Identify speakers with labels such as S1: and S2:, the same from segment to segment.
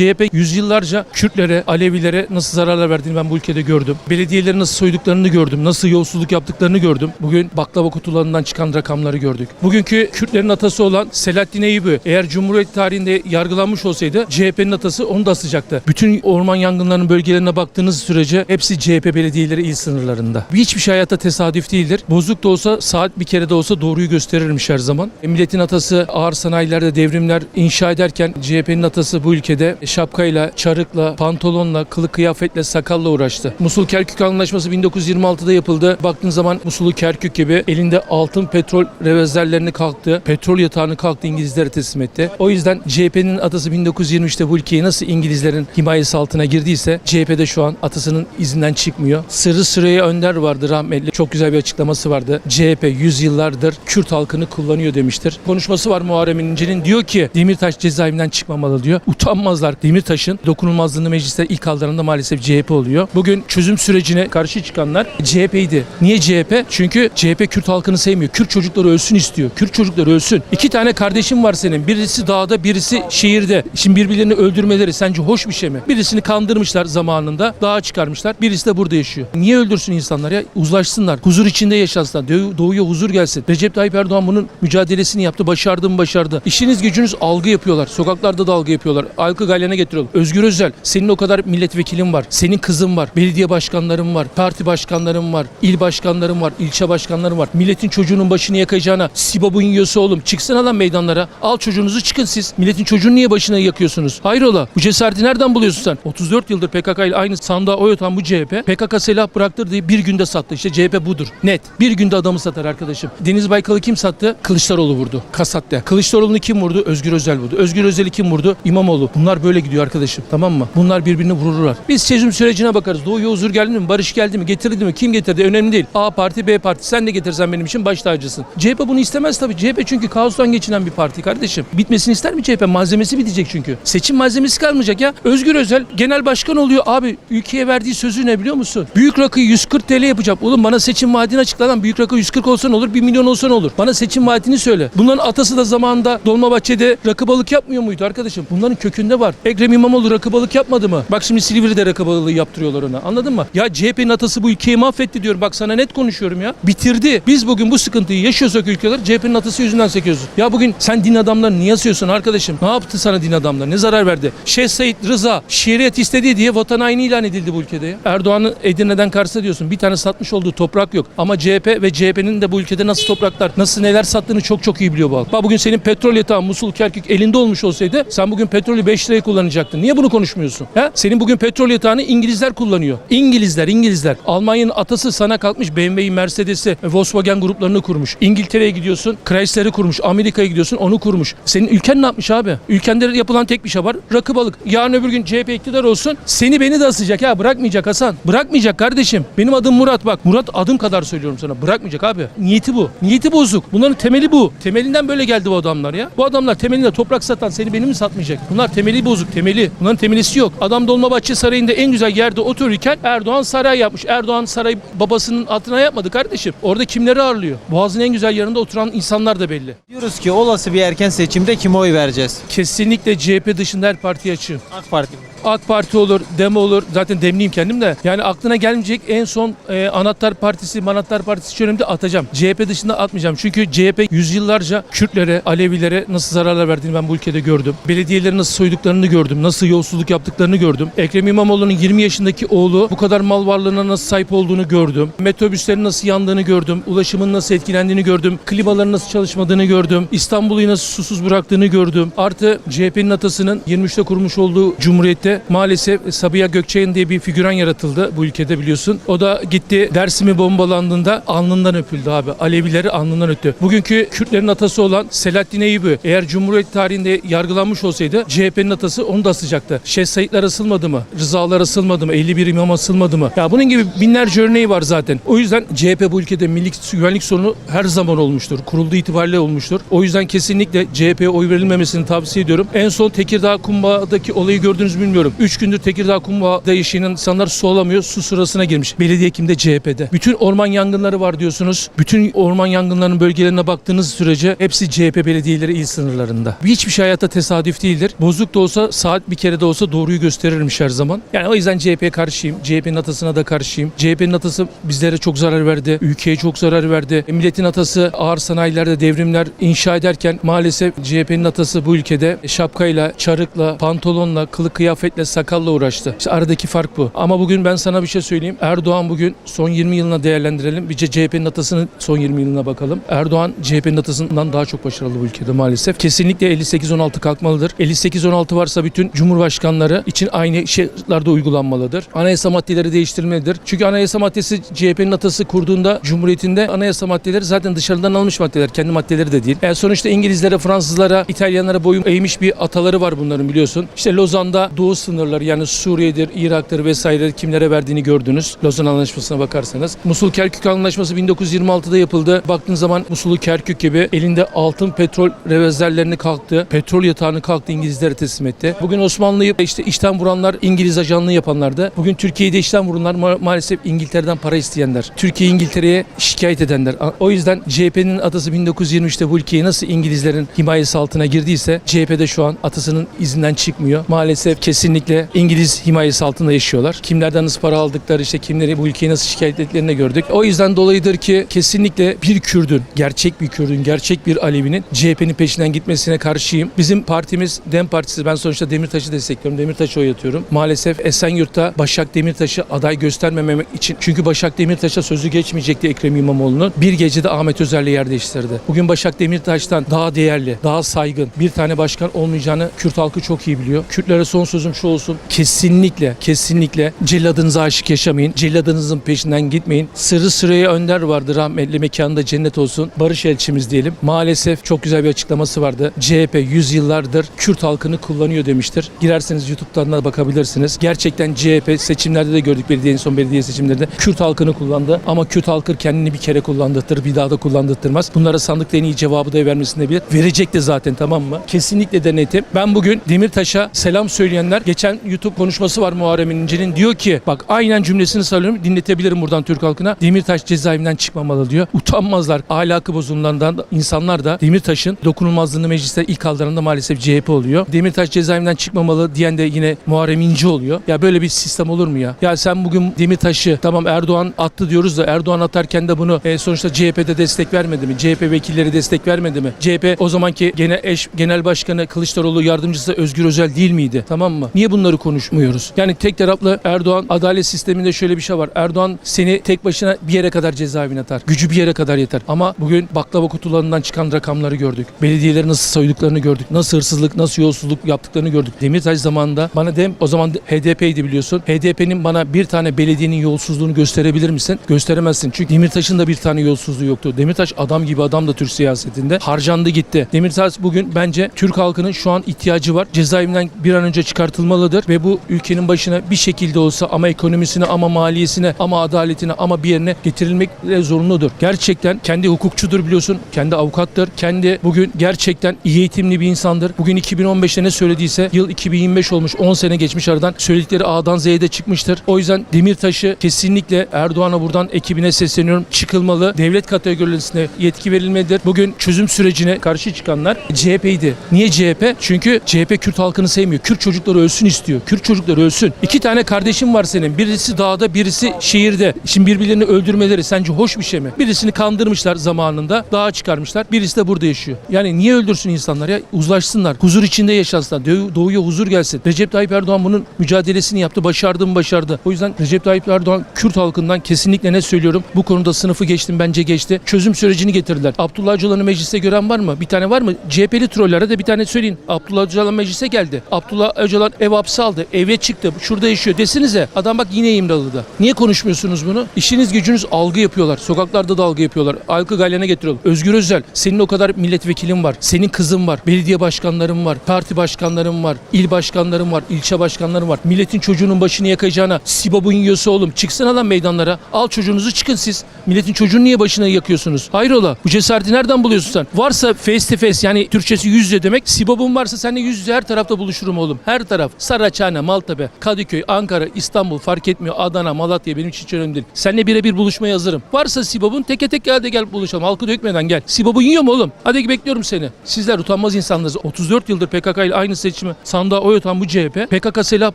S1: CHP yüzyıllarca Kürtlere, Alevilere nasıl zararlar verdiğini ben bu ülkede gördüm. Belediyeleri nasıl soyduklarını gördüm. Nasıl yolsuzluk yaptıklarını gördüm. Bugün baklava kutularından çıkan rakamları gördük. Bugünkü Kürtlerin atası olan Selahattin Eyüp'ü eğer Cumhuriyet tarihinde yargılanmış olsaydı CHP'nin atası onu da asacaktı. Bütün orman yangınlarının bölgelerine baktığınız sürece hepsi CHP belediyeleri il sınırlarında. Hiçbir şey hayatta tesadüf değildir. Bozuk da olsa saat bir kere de olsa doğruyu gösterirmiş her zaman. E, Milletin atası ağır sanayilerde devrimler inşa ederken CHP'nin atası bu ülkede şapkayla, çarıkla, pantolonla, kılık kıyafetle, sakalla uğraştı. Musul Kerkük Anlaşması 1926'da yapıldı. Baktığın zaman Musul'u Kerkük gibi elinde altın petrol revezlerlerini kalktı. Petrol yatağını kalktı İngilizlere teslim etti. O yüzden CHP'nin atası 1923'te bu ülkeye nasıl İngilizlerin himayesi altına girdiyse CHP'de şu an atasının izinden çıkmıyor. Sırrı Süreyya Önder vardı rahmetli. Çok güzel bir açıklaması vardı. CHP 100 yıllardır Kürt halkını kullanıyor demiştir. Konuşması var Muharrem İnce'nin. Diyor ki Demirtaş cezaevinden çıkmamalı diyor. Utanmazlar. Demirtaş'ın dokunulmazlığını mecliste ilk kaldıran da maalesef CHP oluyor. Bugün çözüm sürecine karşı çıkanlar CHP'ydi. Niye CHP? Çünkü CHP Kürt halkını sevmiyor. Kürt çocukları ölsün istiyor. Kürt çocukları ölsün. İki tane kardeşim var senin. Birisi dağda, birisi şehirde. Şimdi birbirlerini öldürmeleri sence hoş bir şey mi? Birisini kandırmışlar zamanında. Dağa çıkarmışlar. Birisi de burada yaşıyor. Niye öldürsün insanlar ya? Uzlaşsınlar. Huzur içinde yaşasınlar. Doğu- Doğuya huzur gelsin. Recep Tayyip Erdoğan bunun mücadelesini yaptı. Başardı mı başardı. İşiniz gücünüz algı yapıyorlar. Sokaklarda da algı yapıyorlar. Algı galyana getiriyorlar. Özgür Özel senin o kadar milletvekilin var. Senin kızın var. Belediye başkanların var. Parti başkanların var. il başkanların var. ilçe başkanların var. Milletin çocuğunun başını yakacağına Sibop'un yiyorsa oğlum çıksana lan meydanlara. Al çocuğunuzu çıkın siz. Milletin çocuğunu niye başına yakıyorsunuz? Hayrola? Bu cesareti nereden buluyorsun sen? 34 yıldır PKK ile aynı sandığa oy atan bu CHP PKK silah bıraktır diye bir günde sattı. İşte CHP budur. Net. Bir günde adamı satar arkadaşım. Deniz Baykal'ı kim sattı? Kılıçdaroğlu vurdu. Kasat'ta. Kılıçdaroğlu'nu kim vurdu? Özgür Özel vurdu. Özgür Özel'i kim vurdu? İmamoğlu. Bunlar böyle gidiyor arkadaşım. Tamam mı? Bunlar birbirini vururlar. Biz çözüm sürecine bakarız. Doğuya huzur geldi mi? Barış geldi mi? Getirildi mi? Kim getirdi? Önemli değil. A parti, B parti. Sen de getirsen benim için baş tacısın. CHP bunu istemez tabii. CHP çünkü kaostan geçinen bir parti kardeşim. Bitmesini ister mi CHP? Malzemesi bitecek çünkü. Seçim malzemesi kalmayacak ya. Özgür Özel genel başkan oluyor. Abi ülkeye verdiği sözü ne biliyor musun? Büyük rakıyı 140 TL yapacağım. Oğlum bana seçim vaadini açıkla lan. Büyük rakı 140 olsa ne olur? 1 milyon olsa ne olur? Bana seçim vaadini söyle. Bunların atası da zamanında Dolmabahçe'de rakı balık yapmıyor muydu arkadaşım? Bunların kökünde var. Ekrem İmamoğlu rakı balık yapmadı mı? Bak şimdi Silivri'de rakı balığı yaptırıyorlar ona. Anladın mı? Ya CHP'nin atası bu ülkeyi mahvetti diyorum. Bak sana net konuşuyorum ya. Bitirdi. Biz bugün bu sıkıntıyı yaşıyorsak ülkeler CHP'nin atası yüzünden sekiyoruz. Ya bugün sen din adamlarını niye asıyorsun arkadaşım? Ne yaptı sana din adamları? Ne zarar verdi? Şeyh Said Rıza şeriat istediği diye vatan haini ilan edildi bu ülkede ya. Erdoğan'ı Edirne'den Kars'a diyorsun. Bir tane satmış olduğu toprak yok. Ama CHP ve CHP'nin de bu ülkede nasıl topraklar, nasıl neler sattığını çok çok iyi biliyor bu halk. Bak bugün senin petrol yatağı Musul Kerkük elinde olmuş olsaydı sen bugün petrolü 5 liraya kullanacaktın. Niye bunu konuşmuyorsun? Ha? Senin bugün petrol yatağını İngilizler kullanıyor. İngilizler, İngilizler. Almanya'nın atası sana kalkmış BMW'yi, Mercedes'i, Volkswagen gruplarını kurmuş. İngiltere'ye gidiyorsun, Chrysler'i kurmuş. Amerika'ya gidiyorsun, onu kurmuş. Senin ülken ne yapmış abi? Ülkende yapılan tek bir şey var. Rakı balık. Yarın öbür gün CHP iktidar olsun. Seni beni de asacak ya. Bırakmayacak Hasan. Bırakmayacak kardeşim. Benim adım Murat bak. Murat adım kadar söylüyorum sana. Bırakmayacak abi. Niyeti bu. Niyeti bozuk. Bunların temeli bu. Temelinden böyle geldi bu adamlar ya. Bu adamlar temelinde toprak satan seni beni mi satmayacak? Bunlar temeli bozuk. Temeli. Bunların temelisi yok. Adam Dolmabahçe Sarayı'nda en güzel yerde otururken Erdoğan saray yapmış. Erdoğan saray babasının altına yapmadı kardeşim. Orada kimleri ağırlıyor? Boğaz'ın en güzel yanında oturan insanlar da belli.
S2: Diyoruz ki olası bir erken seçimde kime oy vereceğiz?
S1: Kesinlikle CHP dışında her partiye açığım.
S2: AK Parti mi?
S1: AK Parti olur, Dem olur. Zaten demliyim kendim de. Yani aklına gelmeyecek en son e, Anahtar Partisi, Manattar Partisi şöyle atacağım. CHP dışında atmayacağım. Çünkü CHP yüzyıllarca Kürtlere, Alevilere nasıl zararlar verdiğini ben bu ülkede gördüm. Belediyeleri nasıl soyduklarını gördüm. Nasıl yolsuzluk yaptıklarını gördüm. Ekrem İmamoğlu'nun 20 yaşındaki oğlu bu kadar mal varlığına nasıl sahip olduğunu gördüm. Metrobüslerin nasıl yandığını gördüm. Ulaşımın nasıl etkilendiğini gördüm. Klimaların nasıl çalışmadığını gördüm. İstanbul'u nasıl susuz bıraktığını gördüm. Artı CHP'nin atasının 23'te kurmuş olduğu Cumhuriyet'te maalesef Sabiha Gökçe'nin diye bir figüran yaratıldı bu ülkede biliyorsun. O da gitti Dersim'i bombalandığında alnından öpüldü abi. Alevileri alnından öptü. Bugünkü Kürtlerin atası olan Selahattin Eyüp'ü eğer Cumhuriyet tarihinde yargılanmış olsaydı CHP'nin atası onu da asacaktı. Şeyh Saidler asılmadı mı? Rızalar asılmadı mı? 51 imam asılmadı mı? Ya bunun gibi binlerce örneği var zaten. O yüzden CHP bu ülkede milli güvenlik sorunu her zaman olmuştur. Kurulduğu itibariyle olmuştur. O yüzden kesinlikle CHP'ye oy verilmemesini tavsiye ediyorum. En son Tekirdağ Kumbağa'daki olayı gördünüz mü bilmiyorum. Söylüyorum. 3 gündür Tekirdağ Kumlu'da yaşayan insanlar su alamıyor. Su sırasına girmiş. Belediye kimde? CHP'de. Bütün orman yangınları var diyorsunuz. Bütün orman yangınlarının bölgelerine baktığınız sürece hepsi CHP belediyeleri il sınırlarında. Hiçbir şey hayatta tesadüf değildir. Bozuk da olsa saat bir kere de olsa doğruyu gösterirmiş her zaman. Yani o yüzden CHP'ye karşıyım. CHP'nin atasına da karşıyım. CHP'nin atası bizlere çok zarar verdi. Ülkeye çok zarar verdi. E, Milletin atası ağır sanayilerde devrimler inşa ederken maalesef CHP'nin atası bu ülkede şapkayla, çarıkla, pantolonla, kılık kıyafetle, sakalla uğraştı. İşte aradaki fark bu. Ama bugün ben sana bir şey söyleyeyim. Erdoğan bugün son 20 yılına değerlendirelim. Bir CHP'nin atasının son 20 yılına bakalım. Erdoğan CHP'nin atasından daha çok başarılı bu ülkede maalesef. Kesinlikle 58-16 kalkmalıdır. 58-16 varsa bütün cumhurbaşkanları için aynı şartlarda uygulanmalıdır. Anayasa maddeleri değiştirilmelidir. Çünkü anayasa maddesi CHP'nin atası kurduğunda Cumhuriyetinde anayasa maddeleri zaten dışarıdan alınmış maddeler. Kendi maddeleri de değil. Yani sonuçta İngilizlere, Fransızlara, İtalyanlara boyun eğmiş bir ataları var bunların biliyorsun. İşte Lozan'da doğu sınırları yani Suriye'dir, Irak'tır vesaire kimlere verdiğini gördünüz. Lozan Anlaşması'na bakarsanız. Musul Kerkük Anlaşması 1926'da yapıldı. Baktığın zaman Musul'u Kerkük gibi elinde altın petrol rezervlerini kalktı. Petrol yatağını kalktı İngilizlere teslim etti. Bugün Osmanlı'yı işte işten vuranlar İngiliz ajanlığı yapanlardı. Bugün Türkiye'de işten vuranlar ma- maalesef İngiltere'den para isteyenler. Türkiye İngiltere'ye şikayet edenler. O yüzden CHP'nin atası 1923'te bu ülkeye nasıl İngilizlerin himayesi altına girdiyse CHP'de şu an atasının izinden çıkmıyor. Maalesef kesinlikle İngiliz himayesi altında yaşıyorlar. Kimlerden nasıl para aldıkları işte kimleri bu ülkeyi nasıl şikayet ettiklerini gördük. O yüzden dolayıdır ki kesinlikle bir Kürdün, gerçek bir Kürdün, gerçek bir Alevi'nin CHP'nin peşinden gitmesine karşıyım. Bizim partimiz DEM Partisi. Ben sonuçta Demirtaş'ı destekliyorum. Demirtaş'a oy atıyorum. Maalesef Esenyurt'ta Başak Demirtaş'ı aday göstermememek için çünkü Başak Demirtaş'a sözü geçmeyecekti Ekrem İmamoğlu'nun. Bir gecede Ahmet Özer'le yer değiştirdi. Bugün Başak Demirtaş'tan daha değerli, daha saygın bir tane başkan olmayacağını Kürt halkı çok iyi biliyor. Kürtlere son sözüm şu olsun. Kesinlikle, kesinlikle celladınıza aşık yaşamayın. Celladınızın peşinden gitmeyin. Sırrı Süreyya Önder vardı rahmetli mekanında cennet olsun. Barış elçimiz diyelim. Maalesef çok güzel bir açıklaması vardı. CHP yüzyıllardır Kürt halkını kullanıyor demiştir. Girerseniz YouTube'dan da bakabilirsiniz. Gerçekten CHP seçimlerde de gördük belediye en son belediye seçimlerinde Kürt halkını kullandı. Ama Kürt halkı kendini bir kere kullandırtır, bir daha da kullandırtırmaz. Bunlara sandıkta en iyi cevabı da vermesini bilir. Verecek de zaten tamam mı? Kesinlikle de netim. Ben bugün Demirtaş'a selam söyleyenler geçen YouTube konuşması var Muharrem İnce'nin. Diyor ki bak aynen cümlesini söylüyorum dinletebilirim buradan Türk halkına. Demirtaş cezaevinden çıkmamalı diyor. Utanmazlar. Ahlakı bozulanlardan da- insanlar da Demirtaş'ın dokunulmazlığını mecliste ilk kaldıran da maalesef CHP oluyor. Demirtaş cezaevinden çıkmamalı diyen de yine Muharrem İnce oluyor. Ya böyle bir sistem olur mu ya? Ya sen bugün Demirtaş'ı tamam Erdoğan attı diyoruz da Erdoğan atarken de bunu e, sonuçta CHP'de destek vermedi mi? CHP vekilleri destek vermedi mi? CHP o zamanki genel eş genel başkanı Kılıçdaroğlu yardımcısı Özgür Özel değil miydi? Tamam mı? Niye bunları konuşmuyoruz? Yani tek taraflı Erdoğan adalet sisteminde şöyle bir şey var. Erdoğan seni tek başına bir yere kadar cezaevine atar. Gücü bir yere kadar yeter. Ama bugün baklava kutularından çıkan rakamları gördük. Belediyeleri nasıl soyduklarını gördük. Nasıl hırsızlık, nasıl yolsuzluk yaptıklarını gördük. Demirtaş zamanında bana dem o zaman HDP'ydi biliyorsun. HDP'nin bana bir tane belediyenin yolsuzluğunu gösterebilir misin? Gösteremezsin. Çünkü Demirtaş'ın da bir tane yolsuzluğu yoktu. Demirtaş adam gibi adam da Türk siyasetinde. Harcandı gitti. Demirtaş bugün bence Türk halkının şu an ihtiyacı var. Cezaevinden bir an önce çıkartılmalıdır ve bu ülkenin başına bir şekilde olsa ama ekonomisine ama maliyesine ama adaletine ama bir yerine getirilmek zorunludur. Gerçekten kendi hukukçudur biliyorsun. Kendi avukattır. Kendi bugün gerçekten iyi eğitimli bir insandır. Bugün 2015'te ne söylediyse yıl 2025 olmuş 10 sene geçmiş aradan söyledikleri A'dan Z'ye de çıkmıştır. O yüzden Demirtaş'ı kesinlikle Erdoğan'a buradan ekibine sesleniyorum. Çıkılmalı. Devlet kategorisine yetki verilmelidir. Bugün çözüm sürecine karşı çıkanlar CHP'ydi. Niye CHP? Çünkü CHP Kürt halkını sevmiyor. Kürt çocukları ölsün istiyor. Kürt çocukları ölsün. İki tane kardeşim var senin. Birisi dağda, birisi şehirde. Şimdi birbirlerini öldürmeleri sence hoş bir şey mi? Birisini kandırmışlar zamanında. Dağa çıkarmışlar. Birisi de burada yaşıyor. Yani niye öldürsün insanlar ya? Uzlaşsınlar. Huzur içinde yaşasınlar. Doğu- Doğuya huzur gelsin. Recep Tayyip Erdoğan bunun mücadelesini yaptı. Başardı mı başardı. O yüzden Recep Tayyip Erdoğan Kürt halkından kesinlikle ne söylüyorum? Bu konuda sınıfı geçtim bence geçti. Çözüm sürecini getirdiler. Abdullah Öcalan'ı mecliste gören var mı? Bir tane var mı? CHP'li trollere de bir tane söyleyin. Abdullah Öcalan meclise geldi. Abdullah Öcalan ev hapsi aldı. Eve çıktı. Şurada yaşıyor. Desinize. Adam bak yine İmralı'da. Niye konuşmuyorsunuz bunu? İşiniz gücünüz algı yapıyorlar. Sokaklarda da algı yapıyorlar. Algı galyana getiriyorlar. Özgür Özel. Senin o kadar milletvekilin var. Senin kızın var. Belediye başkanların var. Parti başkanların var. il başkanların var. ilçe başkanların var. Milletin çocuğunun başını yakacağına Sibop'un yiyorsa oğlum çıksın lan meydanlara. Al çocuğunuzu çıkın siz. Milletin çocuğunu niye başına yakıyorsunuz? Hayrola? Bu cesareti nereden buluyorsun sen? Varsa face to face yani Türkçesi yüz yüze demek. Sibop'un varsa seninle yüz yüze her tarafta buluşurum oğlum. Her taraf. Esnaf. Saraçhane, Maltepe, Kadıköy, Ankara, İstanbul fark etmiyor. Adana, Malatya benim için hiç önemli değil. Seninle birebir buluşmaya hazırım. Varsa Sibop'un teke tek gel de gel buluşalım. Halkı dökmeden gel. Sibop'u yiyor mu oğlum? Hadi bekliyorum seni. Sizler utanmaz insanlarsınız. 34 yıldır PKK ile aynı seçimi sandığa oy atan bu CHP. PKK silah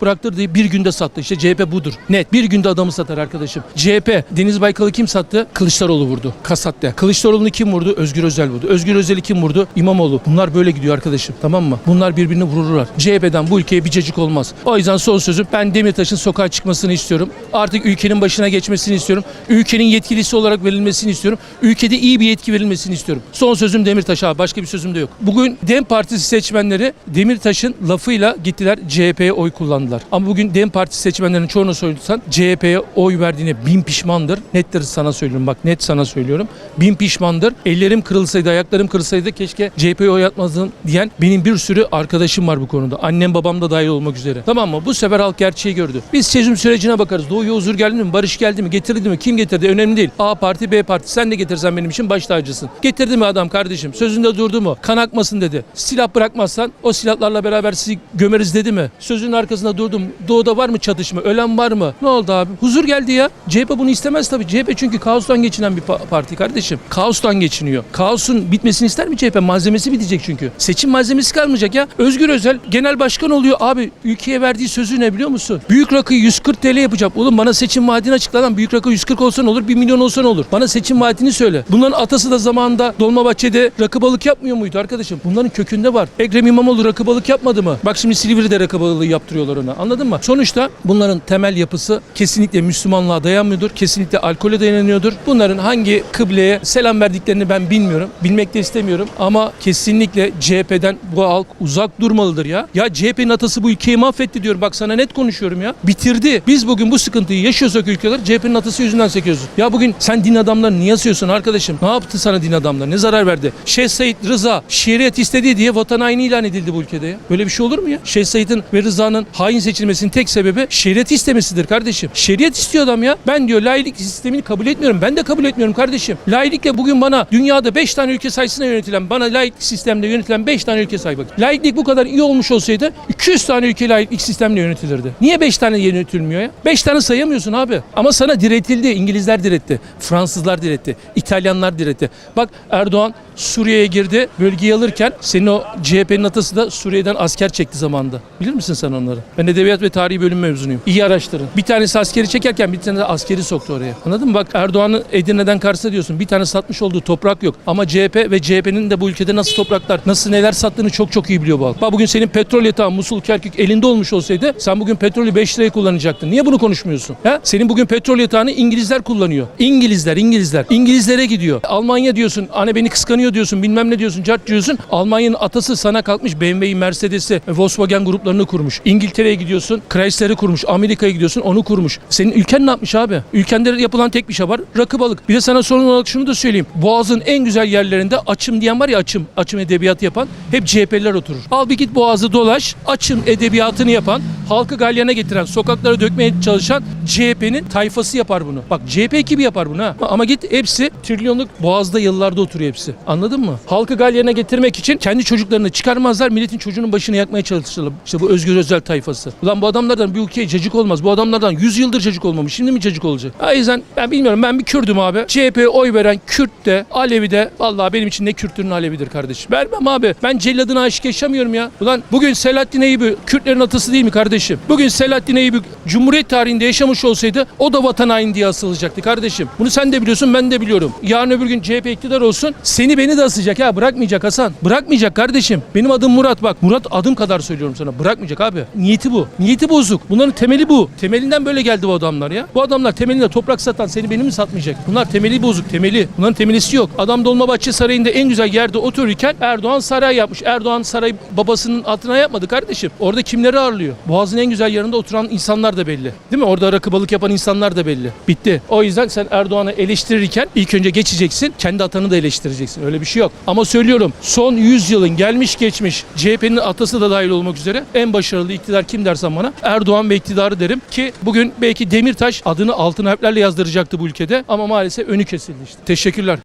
S1: bıraktır diye bir günde sattı. İşte CHP budur. Net. Bir günde adamı satar arkadaşım. CHP Deniz Baykal'ı kim sattı? Kılıçdaroğlu vurdu. Kasat'ta. Kılıçdaroğlu'nu kim vurdu? Özgür Özel vurdu. Özgür Özel'i kim vurdu? İmamoğlu. Bunlar böyle gidiyor arkadaşım. Tamam mı? Bunlar birbirini vururlar. CHP'den bu ülkeye bir cacık olmaz. O yüzden son sözüm ben Demirtaş'ın sokağa çıkmasını istiyorum. Artık ülkenin başına geçmesini istiyorum. Ülkenin yetkilisi olarak verilmesini istiyorum. Ülkede iyi bir yetki verilmesini istiyorum. Son sözüm Demirtaş abi. Başka bir sözüm de yok. Bugün DEM Partisi seçmenleri Demirtaş'ın lafıyla gittiler CHP'ye oy kullandılar. Ama bugün DEM Partisi seçmenlerinin çoğunu sorsan CHP'ye oy verdiğine bin pişmandır. Nettir sana söylüyorum bak net sana söylüyorum. Bin pişmandır. Ellerim kırılsaydı, ayaklarım kırılsaydı keşke CHP'ye oy atmazdım diyen benim bir sürü arkadaşım var bu konuda. Annem babam da dahil olmak üzere. Tamam mı? Bu sefer halk gerçeği gördü. Biz çözüm sürecine bakarız. Doğuya huzur geldi mi? Barış geldi mi? Getirildi mi? Kim getirdi? Önemli değil. A parti, B parti. Sen de getirsen benim için baş tacısın. Getirdi mi adam kardeşim? Sözünde durdu mu? Kan akmasın dedi. Silah bırakmazsan o silahlarla beraber sizi gömeriz dedi mi? Sözünün arkasında durdum. Doğuda var mı çatışma? Ölen var mı? Ne oldu abi? Huzur geldi ya. CHP bunu istemez tabii. CHP çünkü kaostan geçinen bir pa- parti kardeşim. Kaostan geçiniyor. Kaosun bitmesini ister mi CHP? Malzemesi bitecek çünkü. Seçim malzemesi kalmayacak ya. Özgür Özel genel başkan oluyor. Abi ülkeye verdiği sözü ne biliyor musun? Büyük rakıyı 140 TL yapacağım. Oğlum bana seçim vaadini açıkla. Büyük rakı 140 olsa ne olur? 1 milyon olsa ne olur? Bana seçim vaadini söyle. Bunların atası da zamanında Dolmabahçe'de rakı balık yapmıyor muydu arkadaşım? Bunların kökünde var. Ekrem İmamoğlu rakı balık yapmadı mı? Bak şimdi Silivri'de rakı balığı yaptırıyorlar ona. Anladın mı? Sonuçta bunların temel yapısı kesinlikle Müslümanlığa dayanmıyordur. Kesinlikle alkole dayanıyordur. Bunların hangi kıbleye selam verdiklerini ben bilmiyorum. Bilmek de istemiyorum. Ama kesinlikle CHP'den bu halk uzak durmalıdır ya. Ya CHP'nin atası bu ülkeyi mahvetti diyorum. Bak sana net konuşuyorum ya. Bitirdi. Biz bugün bu sıkıntıyı yaşıyorsak ülkeler CHP'nin atası yüzünden sekiyoruz. Ya bugün sen din adamlarını niye asıyorsun arkadaşım? Ne yaptı sana din adamları? Ne zarar verdi? Şeyh Said Rıza şeriat istediği diye vatan haini ilan edildi bu ülkede ya. Böyle bir şey olur mu ya? Şeyh Said'in ve Rıza'nın hain seçilmesinin tek sebebi şeriat istemesidir kardeşim. Şeriat istiyor adam ya. Ben diyor laiklik sistemini kabul etmiyorum. Ben de kabul etmiyorum kardeşim. Laiklikle bugün bana dünyada 5 tane ülke sayısına yönetilen, bana laiklik sistemde yönetilen 5 tane ülke say bak. Laiklik bu kadar iyi olmuş olsaydı 200 tane ülke laiklik sistemle yönetilirdi. Niye 5 tane yönetilmiyor ya? 5 tane sayamıyorsun abi. Ama sana diretildi. İngilizler diretti. Fransızlar diretti. İtalyanlar diretti. Bak Erdoğan Suriye'ye girdi. Bölgeyi alırken senin o CHP'nin atası da Suriye'den asker çekti zamanında. Bilir misin sen onları? Ben edebiyat ve tarihi bölüm mezunuyum. İyi araştırın. Bir tanesi askeri çekerken bir tane de askeri soktu oraya. Anladın mı? Bak Erdoğan'ı Edirne'den Kars'a diyorsun. Bir tane satmış olduğu toprak yok. Ama CHP ve CHP'nin de bu ülkede nasıl topraklar, nasıl neler sattığını çok çok iyi biliyor bu halk. Bak bugün senin petrol yatağı Musul, Kerkük elinde olmuş olsaydı sen bugün petrolü 5 liraya kullanacaktın. Niye bunu konuşmuyorsun? Ha? Senin bugün petrol yatağını İngilizler kullanıyor. İngilizler, İngilizler. İngilizlere gidiyor. Almanya diyorsun, hani beni kıskanıyor diyorsun, bilmem ne diyorsun, cart diyorsun. Almanya'nın atası sana kalkmış BMW'yi, Mercedes'i, Volkswagen gruplarını kurmuş. İngiltere'ye gidiyorsun, Chrysler'i kurmuş. Amerika'ya gidiyorsun, onu kurmuş. Senin ülken ne yapmış abi? Ülkende yapılan tek bir şey var. Rakı balık. Bir de sana sorun olarak şunu da söyleyeyim. Boğaz'ın en güzel yerlerinde açım diyen var ya açım. Açım edebiyatı yapan hep CHP'liler oturur. Al bir git Boğaz'ı dolaş. Açım edebiyatını yapan, halkı galyana getiren, sokaklara dökmeye çalışan CHP'nin tayfası yapar bunu. Bak CHP ekibi yapar bunu ha. Ama git hepsi trilyonluk Boğaz'da yıllarda oturuyor hepsi. Anladın mı? Halkı galyana getirmek için kendi çocuklarını çıkarmazlar. Milletin çocuğunun başını yakmaya çalışırlar. İşte bu Özgür Özel tayfası. Ulan bu adamlardan bir ülkeye cacık olmaz. Bu adamlardan 100 yıldır cacık olmamış. Şimdi mi cacık olacak? O yüzden ben bilmiyorum. Ben bir Kürdüm abi. CHP'ye oy veren Kürt de Alevi de vallahi benim için ne Kürt'tür ne Alevidir kardeşim. Vermem abi. Ben celladına aşık yaşamıyorum ya. Ulan bugün Selahattin Eyüp'ü Kürtlerin atası değil mi kardeşim? Bugün Selahattin Eyüp'ü Cumhuriyet tarihinde yaşamış olsaydı o da vatan haini diye asılacaktı kardeşim. Bunu sen de biliyorsun ben de biliyorum. Yarın öbür gün CHP iktidar olsun seni beni de asacak ha bırakmayacak Hasan. Bırakmayacak kardeşim. Benim adım Murat bak. Murat adım kadar söylüyorum sana. Bırakmayacak abi. Niyeti bu. Niyeti bozuk. Bunların temeli bu. Temelinden böyle geldi bu adamlar ya. Bu adamlar temelinde toprak satan seni benim mi satmayacak? Bunlar temeli bozuk. Temeli. Bunların temelisi yok. Adam Dolmabahçe Sarayı'nda en güzel yerde otururken Erdoğan saray yapmış. Erdoğan saray babasının altına yapmadı kardeşim. Orada kimleri ağırlıyor? Boğaz'ın en güzel yerinde oturan insanlar da belli. Değil mi? Orada rakı balık yapan insanlar da belli. Bitti. O yüzden sen Erdoğan'ı eleştirirken ilk önce geçeceksin. Kendi atanı da eleştireceksin. Öyle bir şey yok. Ama söylüyorum son 100 yılın gelmiş geçmiş CHP'nin atası da dahil olmak üzere en başarılı iktidar kim dersen bana Erdoğan ve iktidarı derim ki bugün belki Demirtaş adını altın harflerle yazdıracaktı bu ülkede ama maalesef önü kesildi işte. Teşekkürler.